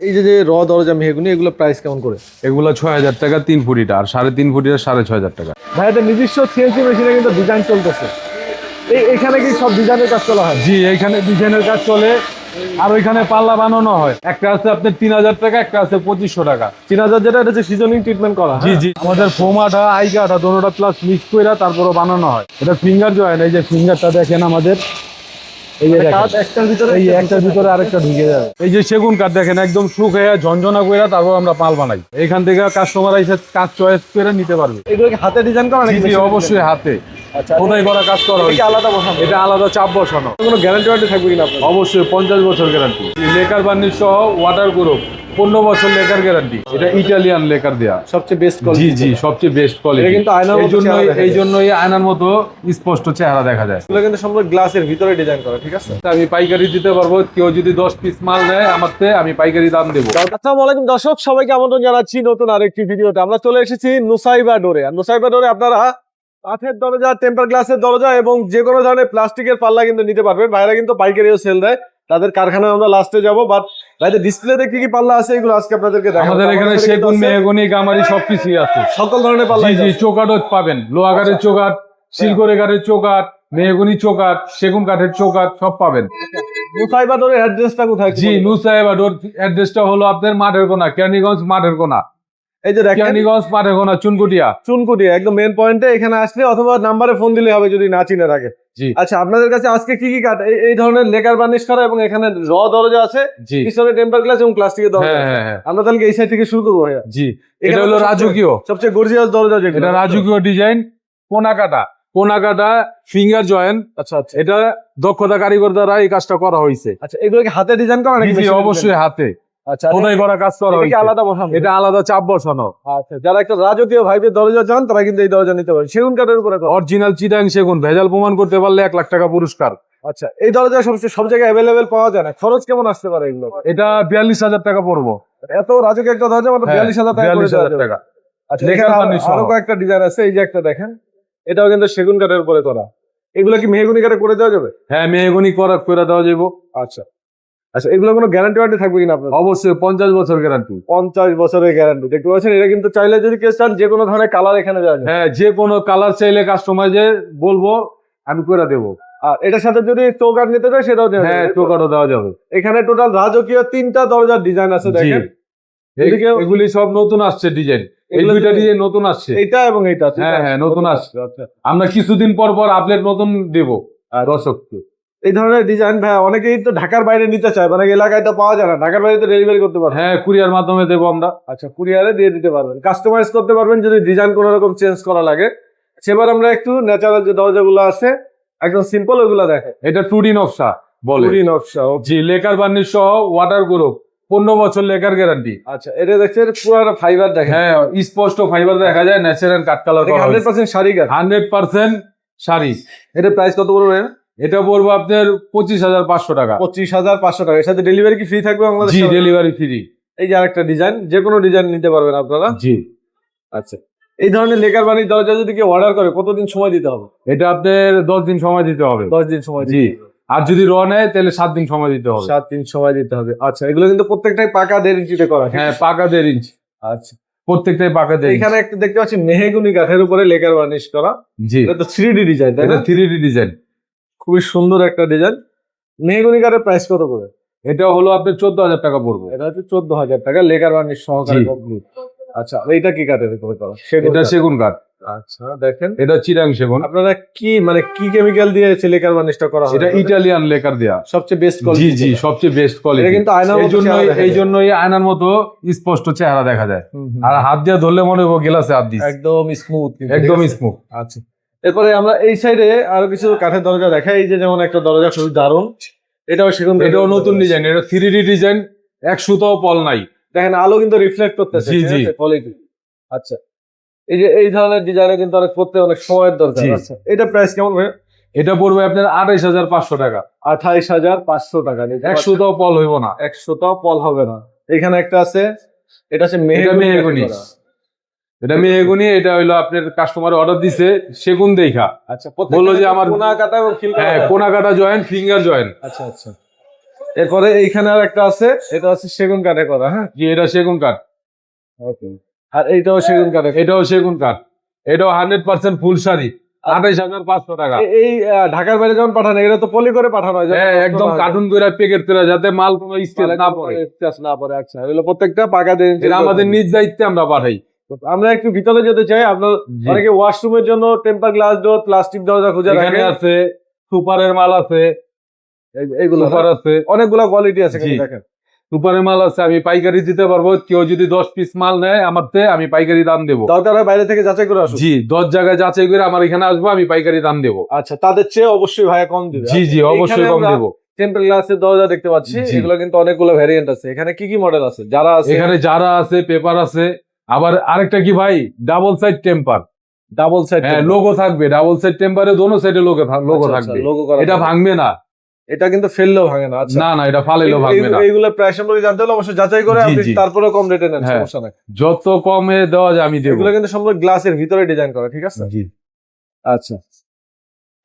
এই যে র দরজা মেহগুনি এগুলো প্রাইস কেমন করে? এগুলো ছয় হাজার টাকা তিন ফুটিটা। আর সাড়ে তিন ফুটিটা সাড়ে ছয় হাজার টাকা। ভাই এটা নিজস্ব সিএনসি মেশিনে কিন্তু ডিজাইন চলতেছে। এই এখানে কি সব ডিজাইনের কাজ চলা হয়? জি এইখানে ডিজাইনের কাজ চলে। আর ওইখানে পাল্লা বানানো হয়। একটা আছে আপনার তিন হাজার টাকা একটা আছে পঁচিশশো টাকা। তিন হাজার যেটা এটা হচ্ছে সিজনিং ট্রিটমেন্ট করা জি? জি। আমাদের ফোম আঠা আইকা আঠা প্লাস মিক্স করে তারপরে বানানো হয়। এটা ফিঙ্গার জয়েন এই যে ফিঙ্গারটা দেখেন আমাদের। এই যে দেখেন। কাজ একটার ভিতরে এই একটার ভিতরে আরেকটা ঢুকে যাবে এই যে সেগুন কাঠ দেখেন একদম শুকিয়ে ঝনঝনা করে তারপর আমরা পাল বানাই। এখান থেকে কাস্টমার এসে কাজ চয়েস করে নিতে পারবে। এগুলো হাতে ডিজাইন করা নাকি অবশ্যই হাতে। আচ্ছা খোদাই করা কাজ করা এটা আলাদা বসানো? এটা আলাদা চাপ বসানো। কোনো গ্যারান্টি ওয়ারেন্টি থাকবে কিনা অবশ্যই পঞ্চাশ বছর গ্যারান্টি লেকার বার্নিশ সহ ওয়াটার গ্রুপ পনেরো বছর লেকার গ্যারান্টি এটা ইটালিয়ান লেকার দেয়া। সবচেয়ে বেস্ট জি জি সবচেয়ে বেস্ট কোয়ালিটি কিন্তু আয়নার মতো এই দেখা এই। আয়নার মতো স্পষ্ট চেহারা দেখা যায়। এগুলো কিন্তু সম্পূর্ণ গ্লাসের ভিতরে ডিজাইন করা ঠিক আছে? আমি পাইকারি দিতে পারব কেউ যদি দশ পিস মাল নেয় আমার আমি পাইকারি দাম দেবো। আসসালামু আলাইকুম দর্শক সবাইকে আমন্ত্রণ জানাচ্ছি নতুন আরেকটি ভিডিওতে। আমরা চলে এসেছি নুসাইবা ডোরে। আর নুসাইবা ডোরে আপনারা কাঠের দরজা টেম্পার গ্লাসের দরজা এবং যে কোনো ধরনের প্লাস্টিকের পাল্লা কিন্তু নিতে পারবেন। বাইরে কিন্তু পাইকারিও সেল দেয়। তাদের কারখানায় আমরা লাস্টে যাব বাট বাইরে ডিসপ্লেতে কি কি পাল্লা আছে এগুলো আজকে আপনাদেরকে দেখাবো। আমাদের এখানে সেগুন কিন্তু গামারি মেহগনি গামারি সবকিছুই আছে। সকল ধরনের পাল্লা জি চৌকাঠও পাবেন। লোহাগারের চোকাট সিলকরে কাঠের চোকাট মেহগনি চোকাট সেগুন কাঠের চোকাট সব পাবেন। নুসাইবা ডোরের অ্যাড্রেসটা কোথায় জি বলুন। নু সাহেব অ্যাড্রেসটা হলো আপনার মাঠের কোনা কেরানীগঞ্জ মাঠের কোনা। এই যে দেখেন মাঠের কোনা চুনকুটিয়া। একদম মেন পয়েন্টে এখানে আসলে অথবা নাম্বারে ফোন দিলে হবে যদি না চিনে থাকে জি। আচ্ছা আপনাদের কাছে আজকে কি কি কাঠ? এই- ধরনের লেকার বার্নিশ করা এবং এখানে র দরজা আছে জি। পিছনে টেম্পার গ্লাস এবং প্লাস্টিকের দরজা হ্যাঁ হ্যাঁ হ্যাঁ। আমরা তাহলে এই সাইড থেকে শুরু করব ভাইয়া। জি। এটা হলো রাজকীয়। সবচেয়ে গর্জিয়াস দরজা যেটা। এটা রাজকীয় ডিজাইন কোনা কাটা কোনা কাটা ফিঙ্গার জয়েন আচ্ছা আচ্ছা। এটা দক্ষতা কারিগর দ্বারা এই কাজটা করা হয়েছে আচ্ছা এগুলোকে হাতে ডিজাইন করা নাকি অবশ্যই হাতে? আচ্ছা খোদাই করা কাজ করা এটা হয়েছে আলাদা বসানো? এটা আলাদা চাপ বসানো। আচ্ছা যারা একটা রাজকীয় ভাইবের দরজা চান তারা কিন্তু এই দরজা নিতে পারে সেগুন কাঠের উপরে করা। অরিজিনাল চিটাং সেগুন ভেজাল প্রমাণ করতে পারলে এক লাখ টাকা পুরস্কার। আচ্ছা এই দরজা সবচেয়ে সব জায়গায় অ্যাভেলেবেল পাওয়া যায় না। খরচ কেমন আসতে পারে এগুলো? এটা বিয়াল্লিশ হাজার টাকা পড়ব। এত রাজকীয় একটা দরজা মাত্র বিয়াল্লিশ হাজার টাকা বিয়াল্লিশ হাজার টাকা। আচ্ছা। আরও কয়েকটা ডিজাইন আছে। এই যে একটা দেখেন এটাও কিন্তু সেগুন কাঠের উপরে করা। এগুলো কি মেহগুনি কাঠে করে দেওয়া যাবে? হ্যাঁ মেহগুনি করা করে দেওয়া যাব আচ্ছা। আচ্ছা এগুলো কোনো গ্যারান্টি ওয়ারেন্টি থাকবে কিনা আপনার অবশ্যই পঞ্চাশ বছর গ্যারান্টি পঞ্চাশ বছরের গ্যারান্টি দেখতে পাচ্ছেন এটা কিন্তু চাইলে যদি কেউ চান যে কোনো ধরনের কালার এখানে যায়। হ্যাঁ যে কোনো কালার চাইলে কাস্টমাইজে বলব আমি করে দেবো। আর এটার সাথে যদি চৌকাট নিতে চায় সেটাও হ্যাঁ যাবে। টোকারও দেওয়া যাবে। এখানে টোটাল রাজকীয় তিনটা দরজার ডিজাইন আছে দেখেন। এগুলি সব নতুন আসছে ডিজাইন এই দুইটা ডিজাইন নতুন আসছে। এইটা এবং এইটা ঠিক হ্যাঁ, হ্যাঁ, নতুন আসছে। আচ্ছা। আমরা কিছুদিন পর পর আপডেট নতুন দেবো। দর্শককে। এই ধরনের ডিজাইন ভাই অনেকেই তো ঢাকার বাইরে নিতে চায় মানে এলাকায় তো পাওয়া যায় না ঢাকার বাইরে তো ডেলিভারি করতে পারবে। হ্যাঁ কুরিয়ার মাধ্যমে দেবো আমরা। আচ্ছা কুরিয়ারে দিয়ে দিতে পারবেন। কাস্টমাইজ করতে পারবেন যদি ডিজাইন কোনো রকম চেঞ্জ করা লাগে। সেবার আমরা একটু ন্যাচারাল যে দরজাগুলো আছে একদম সিম্পল ওগুলো দেখেন। এটা টু ডি নকশা বলে। পুরি নকশা জি লেকার বার্নিশ সহ ওয়াটার গ্রুপ পনেরো বছর লেকার গ্যারান্টি আচ্ছা এটা দেখছেন পুরো ফাইবার দেখেন। হ্যাঁ স্পষ্ট ফাইবার দেখা যায় ন্যাচারাল কাঠ colour hundred percent sari hundred percent sari. এটা প্রাইস কত পড়বে এটা পড়ব আপনার পঁচিশ হাজার পাঁচশো টাকা। পঁচিশ হাজার পাঁচশো টাকা। এর সাথে ডেলিভারি কি ফ্রি থাকবে বাংলাদেশ? জি ডেলিভারি ফ্রি এই যে আরেকটা ডিজাইন যে কোনো ডিজাইন নিতে পারবেন আপনারা। জি। আচ্ছা। এই ধরনের লেকার বাণী দরজা যদি কেউ অর্ডার করে কতদিন সময় দিতে হবে? এটা আপনার দশ দিন সময় দিতে হবে। দশ দিন সময় জি। আর যদি র নেয় তাহলে সাত দিন সময় দিতে হবে। সাত দিন সময় দিতে হবে। আচ্ছা এগুলো কিন্তু প্রত্যেকটাই পাকা দেড় ইঞ্চিতে করা হ্যাঁ পাকা দেড় ইঞ্চ। আচ্ছা। প্রত্যেকটাই পাকা দেড় এখানে একটা দেখতে পাচ্ছি মেহেগুনি কাঠের উপরে লেকার বার্নিশ করা। জি। এটা তো থ্রি ডি ডিজাইন এটা থ্রি ডি ডিজাইন খুবই সুন্দর একটা ডিজাইন মেহেগুনি কাঠের প্রাইস কত করে? এটা হলো আপনার চোদ্দ হাজার টাকা পড়বে। এটা হচ্ছে চোদ্দ হাজার টাকা লেকার বার্নিশ সহকারে কমপ্লিট আচ্ছা এইটা কি কাঠের করা এটা সেগুন কাঠ। আচ্ছা দেখেন। এটা চিরাং সেগুন। আপনারা কি মানে কি কেমিক্যাল দিয়ে লেকার বার্নিশটা করা হয়? এটা ইটালিয়ান লেকার দেয়া। সবচেয়ে বেস্ট জি কোয়ালিটি জি সবচেয়ে বেস্ট এটা কোয়ালিটি কিন্তু আয়নার এই মতো এই জন্যই আয়নার মতো স্পষ্ট চেহারা দেখা যায়। আর হাত দিয়ে ধরলে মনে হবে গ্লাসে হাত দিস একদম স্মুথ একদম স্মুথ আচ্ছা। এরপরে আমরা এই সাইডে আরও কিছু কাঠের দরজা দেখাই। এই যে যেমন একটা দরজা খুবই দারুণ। এটাও সেগুন কাঠের এটাও নতুন ডিজাইন এটা থ্রি ডি ডিজাইন এক সুতাও পল নাই। দেখেন আলো কিন্তু রিফ্লেক্ট করতেছে জি, জি। আচ্ছা এই যে এই ধরনের ডিজাইনে কিন্তু অনেক করতে অনেক সময়ের দরকার জি। আচ্ছা এটা প্রাইস কেমন ভাই এটা পড়বে আপনার আঠাইশ হাজার পাঁচশো টাকা। আঠাইশ হাজার পাঁচশো টাকা এক সুতাও পল হইব না। একশোটাও পল হবে না। এখানে একটা আছে এটা আছে মেহগুনি। এটা মেহগুনি এটা হইল আপনার কাস্টমার অর্ডার দিছে সেগুন দেখা। আচ্ছা বলল যে আমার- কোনা কাটা এবং হ্যাঁ কোনা কাটা জয়েন্ট ফিঙ্গার জয়েন্ট আচ্ছা আচ্ছা। এরপরে এইখানে আর একটা আছে এটা হচ্ছে সেগুন কাঠে করা হ্যাঁ? জি এটা সেগুন কাঠ। আর এইটাও সেগুন কাঠে এটাও সেগুন কাঠ। এটাও হান্ড্রেড পার্সেন্ট ফুল শাড়ি আঠাইশ হাজার পাঁচশো টাকা। এই ঢাকার বাইরে যখন পাঠানো এটা তো পলি করে পাঠানো হয় হ্যাঁ একদম কার্টুন করে প্যাকেট করে যাতে মাল কোনো স্কেল না পড়ে। স্ক্র্যাচ না পড়ে আচ্ছা। এগুলো প্রত্যেকটা পাকা এটা আমাদের নিজ দায়িত্বে আমরা পাঠাই। আমরা একটু ভিতরে যেতে চাই। আপনার। অনেকে ওয়াশরুমের জন্য টেম্পার গ্লাস ডোর প্লাস্টিক দরজা খুঁজে রাখে আছে সুপারের মাল আছে এইগুলো সুপার আছে। অনেকগুলো কোয়ালিটি আছে দেখেন। সুপারের মাল আছে আমি পাইকারি দিতে পারব। কেউ যদি দশ পিস মাল নেয় আমার আমি পাইকারি দাম দেবো। দরকার হয় বাইরে থেকে যাচাই করে আসুন। জি দশ জায়গায় যাচাই করে আমার এখানে আসব আমি পাইকারি দাম দেবো। আচ্ছা তাদের চেয়ে অবশ্যই ভাইয়া কম দিবে। জি জি অবশ্যই কম দেবো। টেম্পার গ্লাসের দরজা দেখতে পাচ্ছি। এগুলো কিন্তু অনেকগুলো ভ্যারিয়েন্ট আছে। এখানে কি কি মডেল আছে? যারা আছে এখানে যারা আছে পেপার আছে আবার আরেকটা কি ভাই? Double side temper double side হ্যাঁ লোগো থাকবে। ডাবল সাইড টেম্পারে দোনো সাইডে লোগো লোগো থাকবে। এটা ভাঙবে না। এটা কিন্তু ফেললেও ভাঙে না আচ্ছা। না না এটা ফালেলেও ভাঙবে না। এই- এইগুলো প্রায় সম্পর্কে জানতে হলে অবশ্যই যাচাই করে আপনি তারপরে কম রেটে নেন হ্যাঁ। সমস্যা নাই। যত কমে দেওয়া যায় আমি দেব। এগুলো কিন্তু সম্পূর্ণ গ্লাসের ভিতরে ডিজাইন করা ঠিক আছে? জি। আচ্ছা।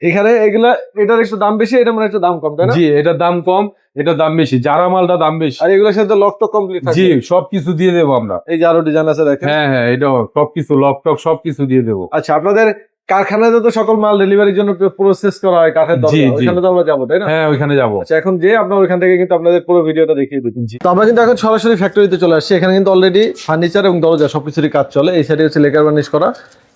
এখানে এগুলা এটার একটু দাম বেশি এটা মানে একটু দাম কম তাই না? জি এটার দাম কম এটার দাম বেশি। যারা মালটা দাম বেশি। আর এগুলোর সাথে লক টক কমপ্লিট জি সবকিছু দিয়ে দেবো আমরা। এই যে আরও ডিজাইন আছে দেখেন। হ্যাঁ হ্যাঁ এটাও সবকিছু লক টক সবকিছু দিয়ে দেবো। আচ্ছা আপনাদের কারখানাতে তো সকল মাল ডেলিভারির জন্য প্রসেস করা হয় কাঠের ওখানে তো আমরা যাব তাই না? হ্যাঁ ওইখানে যাব। আচ্ছা এখন যে আপনার ওইখান থেকে কিন্তু আপনাদের পুরো ভিডিওটা দেখিয়ে দিচ্ছি। তো আমরা কিন্তু এখন সরাসরি ফ্যাক্টরিতে চলে আসছি। এখানে কিন্তু অলরেডি ফার্নিচার এবং দরজা সবকিছুরই কাজ চলে। এই সাইডে হচ্ছে লেকার বার্নিশ করা।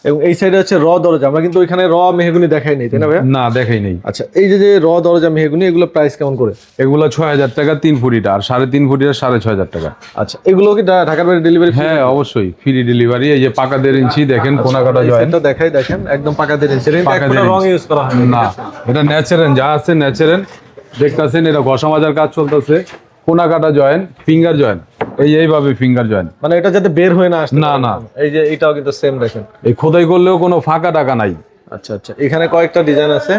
এবং এই সাইডে হচ্ছে র দরজা। আমরা কিন্তু ওইখানে র মেহগুনি দেখাই নেই তাই না ভাইয়া? না দেখাই নেই। আচ্ছা এই যে যে র দরজা মেহগুনি এগুলো প্রাইস কেমন করে? এগুলো ছয় হাজার টাকা তিন ফুটিটা আর সাড়ে তিন ফুটিটা সাড়ে ছয় হাজার টাকা। আচ্ছা এগুলো কি ঢাকার বাইরে ডেলিভারি হ্যাঁ অবশ্যই ফ্রি ডেলিভারি এই যে পাকা দেড় ইঞ্চি দেখেন কোনা কাটা জয়েন এটা দেখাই দেখেন একদম পাকা দিয়ে ইঞ্চি। পাকা দিয়ে রং ইউজ করা হয় না এটা ন্যাচারাল যা আছে ন্যাচারাল দেখতেছেন এটা ঘষা মাজার কাজ চলতেছে। কোনা কাটা জয়েন ফিঙ্গার জয়েন। এই এইভাবে ফিঙ্গার জয়েন। মানে এটা যাতে বের হয়ে না আসে না, না। এই যে এটাও কিন্তু সেম দেখেন। এই খোদাই করলেও কোনো ফাঁকা টাকা নাই। আচ্ছা আচ্ছা। এখানে কয়েকটা ডিজাইন আছে।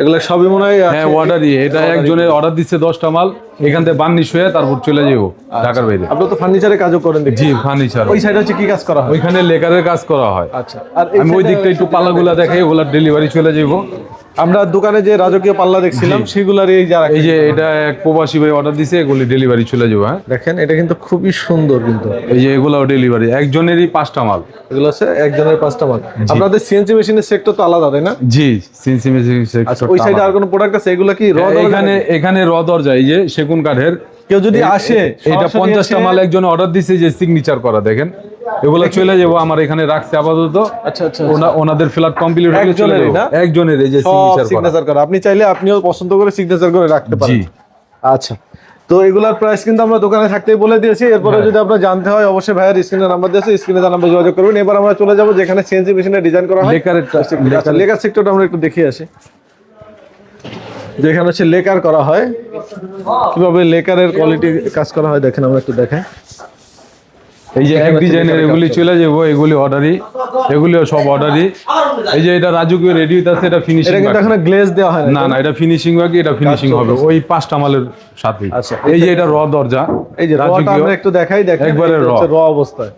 এগুলো সবই মনে হয় হ্যাঁ অর্ডারই এটা একজনের অর্ডার দিচ্ছে দশটা মাল। এখান থেকে বান্নিশ হয়ে তারপর চলে যাব ঢাকার বাইরে। আপনি তো ফার্নিচারের কাজও করেন দেখি। জি ফার্নিচার ওই সাইডে হচ্ছে কি কাজ করা হয়? ওইখানে লেকারের কাজ করা হয়। আচ্ছা। আর আমি ওই দিকটা একটু পালাগুলা দেখাই ওগুলার ডেলিভারি চলে যাব আমরা দোকানে যে রাজকীয় পাল্লা দেখছিলাম সেগুলার এই যারা এই যে এটা এক প্রবাসী ভাই অর্ডার দিছে এগুলি ডেলিভারি চলে যাবে হ্যাঁ? দেখেন এটা কিন্তু খুবই সুন্দর কিন্তু। এই যে এগুলাও ডেলিভারি একজনেরই পাঁচটা মাল। এগুলো হচ্ছে একজনের পাঁচটা মাল। আপনাদের সিএনসি মেশিনের সেক্টর তো আলাদা তাই না? জি সিনসিমেসি আচ্ছা ওই সাইডে আর কোনো প্রোডাক্ট আছে? এগুলো কি র এখানে? এখানে র দরজা এই যে সেগুন কাঠের। কেউ যদি আসে এটা পঞ্চাশটা মাল একজন অর্ডার দিছে যে সিগনেচার করা দেখেন। এগুলো চলে যাব আমার এখানে রাখছে আপাতত। আচ্ছা আচ্ছা ওনাদের ফ্ল্যাট কমপ্লিট চলে যাব। না? একজনের এই যে সিগনেচার করা। আপনি চাইলে আপনিও পছন্দ করে সিগনেচার করে রাখতে পারেন। আচ্ছা। তো এগুলার প্রাইস কিন্তু আমরা দোকানে থাকতেই বলে দিয়েছি। এরপরে হ্যাঁ। যদি আপনার জানতে হয় অবশ্যই ভাইয়ের স্ক্রিনের নাম্বার দিয়েছে। স্ক্রিনে তার নাম্বার যোগাযোগ করবেন এবার আমরা চলে যাব যেখানে সিএনসি মেশিনে ডিজাইন করা হয়। আচ্ছা লেকার সেক্টরটা আমরা একটু দেখিয়ে আসি। যেখানে হচ্ছে লেকার করা হয়। কীভাবে লেকারের কোয়ালিটি কাজ করা হয় দেখেন আমরা একটু দেখাই। এই যে এক ডিজাইনের এগুলি চলে যাব এগুলি অর্ডারই এগুলিও সব অর্ডারই এই যে এটা রাজুকীয় রেডি হইতাছে এটা ফিনিশিং এটা কিন্তু এখানে গ্লেজ দেওয়া হয় না না এটা ফিনিশিং বাকি এটা ফিনিশিং হবে। ওই পাঁচটা মালের সাথে আচ্ছা, এই যে এটা র দরজা এই যে রাজকীয়। আমরা একটু দেখাই দেখেন একবারে এটা। হচ্ছে র অবস্থায়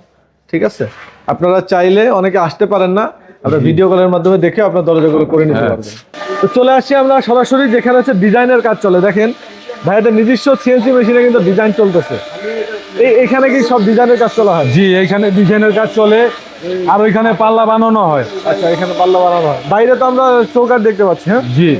ঠিক আছে? আপনারা চাইলে অনেকে আসতে পারেন না আমরা ভিডিও কলের মাধ্যমে দেখে আপনার দরজাগুলো করে নিতে হ্যাঁ। পারবেন। তো চলে আসছি আমরা সরাসরি যেখানে হচ্ছে ডিজাইনের কাজ চলে। দেখেন ভাইয়াদের নিজস্ব সিএনসি মেশিনে কিন্তু ডিজাইন চলতেছে। এখানে কি সব ডিজাইনের কাজ চলা হয়? জি এইখানে ডিজাইনের কাজ চলে আর ওইখানে পাল্লা বানানো হয়। আচ্ছা এখানে পাল্লা বানানো হয়। বাইরে তো আমরা চৌকাট দেখতে পাচ্ছি হ্যাঁ? জি।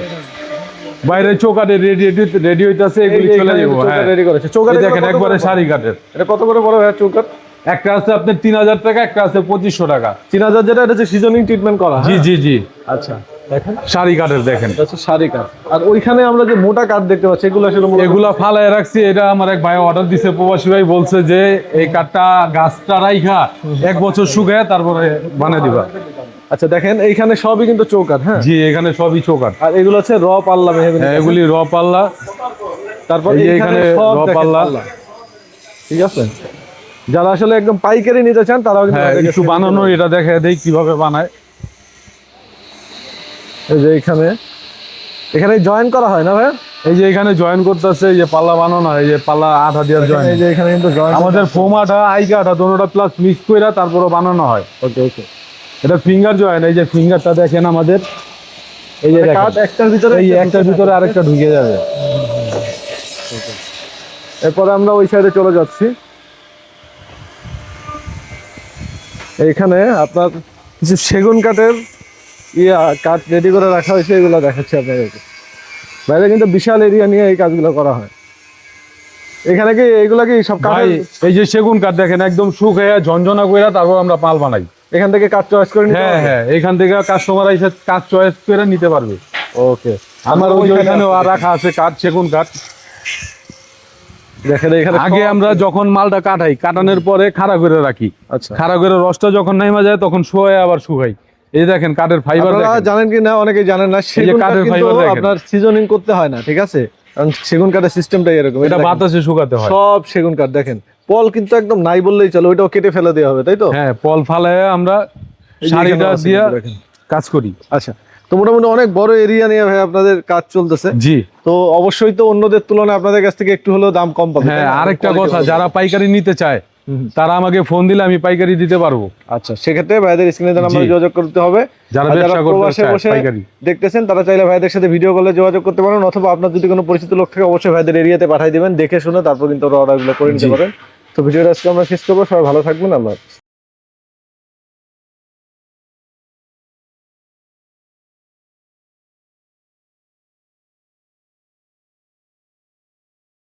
বাইরে চৌকাটে রেডি রেডি হইতাছে এগুলি চলে যাব হ্যাঁ। রেডি করেছে। চৌকাট দেখেন একবারে শাড়ি কাঠের। এটা কত করে বড় ভাইয়া চৌকাট একটা আছে আপনার তিন হাজার টাকা একটা আছে পঁচিশশো টাকা। তিন হাজার যেটা এটা হচ্ছে সিজনিং ট্রিটমেন্ট করা জি হ্যাঁ? জি জি। আচ্ছা। দেখেন? শাড়ি কাঠের দেখেন। শাড়ি কাঠ। আর ওইখানে আমরা যে মোটা কাঠ দেখতে পাচ্ছি এগুলো আসলে মূলত- এগুলা ফালায় রাখছি এটা আমার এক ভাই অর্ডার দিছে প্রবাসী ভাই বলছে যে এই কাঠটা গাছটা রাইখা এক বছর শুকায় তারপরে বানিয়ে দিবা। আচ্ছা দেখেন এইখানে সবই কিন্তু চৌকাঠ হ্যাঁ? জি এখানে সবই চৌকাঠ। আর এগুলো হচ্ছে র পাল্লা হ্যাঁ, এগুলি র পাল্লা। তারপর এখানে র পাল্লা। ঠিক আছে? যারা আসলে একদম পাইকারি নিতে চান তারাও কিন্তু হ্যাঁ বানানো এটা দেখে দেই কীভাবে বানায়। এই যে এখানে। এখানে জয়েন করা হয় না ভাই? এই যে এখানে জয়েন করতেছে এই যে পাল্লা বানানো এই যে পাল্লা আঠা দিয়ে জয়েন এই যে এখানে কিন্তু জয়েন আমাদের ফোম আঠা আইকা আঠা দোনোটা প্লাস মিক্স করে তারপরে বানানো হয়। ওকে ওকে এটা ফিঙ্গার জয়েন এই যে ফিঙ্গারটা দেখেন আমাদের। এই যে দেখেন। কাঠ একটার ভিতরে এই একটার ভিতরে আরেকটা ঢুকে যাবে। এরপরে আমরা ওই সাইডে চলে যাচ্ছি। এইখানে আপনার কিছু সেগুন কাঠের ইয়া কাঠ রেডি করে রাখা হয়েছে এগুলো দেখাচ্ছি আপনাদেরকে। বাইরে কিন্তু বিশাল এরিয়া নিয়ে এই কাজগুলো করা হয়। এখানে কি এইগুলা কি সব কাঠ এই যে সেগুন কাঠ দেখেন একদম শুকাইয়া ঝনঝনা কইরা তারপর আমরা মাল বানাই। এখান থেকে কাঠ চয়েস করে নিতে হ্যাঁ হ্যাঁ এখান থেকে কাস্টমার এসে কাঠ চয়েস করে নিতে পারবে। ওকে আমার ওইখানে ওইখানেও আর রাখা আছে কাঠ সেগুন কাঠ। দেখেন এখানে আগে আমরা যখন মালটা কাটাই কাটানোর পরে খাড়া করে রাখি। আচ্ছা। খাড়া করে রসটা যখন নেমা যায় তখন শুয়ে আবার শুকাই। এই দেখেন কাঠের ফাইবার জানেন কি না অনেকেই জানেন না সেগুন কাঠের দেখেন। আপনার সিজনিং করতে হয় না ঠিক আছে কারণ সেগুন কাঠের সিস্টেমটাই এরকম এটা বাতাসে শুকাতে হয় সব সেগুন কাঠ দেখেন পল কিন্তু একদম নাই বললেই চলে ওইটাও কেটে ফেলে দেওয়া হবে তাই তো হ্যাঁ পল ফালায় আমরা শাড়িটা দিয়া। কাজ করি আচ্ছা তো মোটামুটি অনেক বড় এরিয়া নিয়ে ভাই আপনাদের কাজ চলতেছে জি তো অবশ্যই তো অন্যদের তুলনায় আপনাদের কাছ থেকে একটু হলেও দাম কম পাবে হ্যাঁ? আরেকটা কথা যারা পাইকারি নিতে চায়। তারা আমাকে ফোন দিলে আমি পাইকারি দিতে পারব। আচ্ছা সেক্ষেত্রে ভাইদের স্ক্রিনে নাম্বার যোগাযোগ করতে হবে। যারা ব্যবসা করতে প্রবাসে বসে দেখতেছেন তারা চাইলে ভাইদের সাথে ভিডিও কলে যোগাযোগ করতে পারেন অথবা আপনার যদি কোনো পরিচিত লোক থাকে অবশ্যই ভাইদের এরিয়াতে পাঠিয়ে দেবেন দেখে শুনে তারপর কিন্তু অর্ডারগুলো করে নিতে পারেন। তো ভিডিওটা আজকে আমরা শেষ করব সবাই ভালো থাকবেন আল্লাহ।